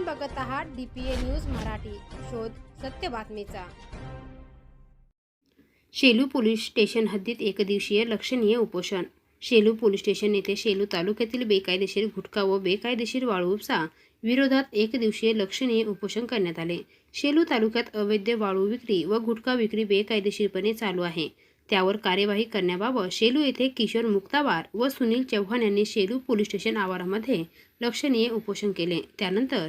आपण बघत आहात डीपीए न्यूज मराठी. शोध सत्य बातमीचा. शेलू पोलीस स्टेशन हद्दीत एकदिवसीय लक्षणीय उपोषण. शेलू पोलीस स्टेशन येथे शेलू तालुक्यातील बेकायदेशीर गुटखा व बेकायदेशीर वाळू उपसा विरोधात एकदिवसीय लक्षणीय उपोषण करण्यात आले. शेलू तालुक्यात अवैध वाळू विक्री व गुटखा विक्री बेकायदेशीरपणे चालू आहे. त्यावर कार्यवाही करण्याबाबत शेलू येथे किशोर मुक्तावार व सुनील चव्हाण यांनी शेलू पोलीस स्टेशन आवारामध्ये लक्षणीय उपोषण केले. त्यानंतर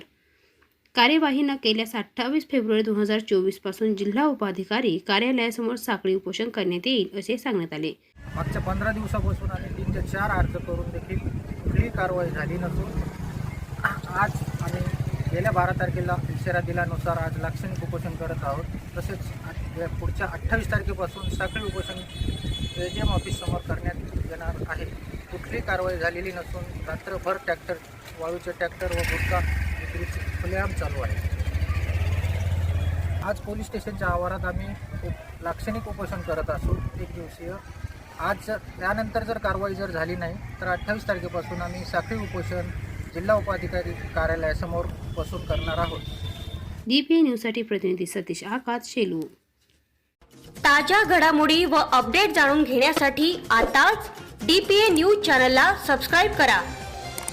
कार्यवाही न केल्यास अठ्ठावीस फेब्रुवारी दोन हजार चोवीसपासून जिल्हा उपाधिकारी कार्यालयासमोर साखळी उपोषण करण्यात येईल असे सांगण्यात आले. मागच्या पंधरा दिवसापासून आम्ही तीन ते चार अर्ज करून देखील कुठलीही कारवाई झाली नसून आज आम्ही गेल्या बारा तारखेला इशारा दिल्यानुसार आज लाक्षणिक उपोषण करत आहोत. तसेच पुढच्या अठ्ठावीस तारखेपासून साखळी उपोषण एच एम ऑफिससमोर करण्यात येणार आहे. कुठलीही कारवाई झालेली नसून रात्रभर ट्रॅक्टर वाळूचे ट्रॅक्टर व गुटखा विक्रीचे खुलेआम चालू आहे. आज पोलीस स्टेशनच्या आवारात आम्ही उप लाक्षणिक उपोषण करत असू एक दिवसीय. आज जर त्यानंतर जर कारवाई जर झाली नाही तर अठ्ठावीस तारखेपासून आम्ही साखळी उपोषण जिल्हा उपाधिकारी कार्यालयासमोर बसून करणार आहोत. डीपीए न्यूजसाठी प्रतिनिधी सतीश आकात शेलू. ताज्या घडामोडी व अपडेट जाणून घेण्यासाठी आताच डी पी ए न्यूज चॅनलला सबस्क्राईब करा.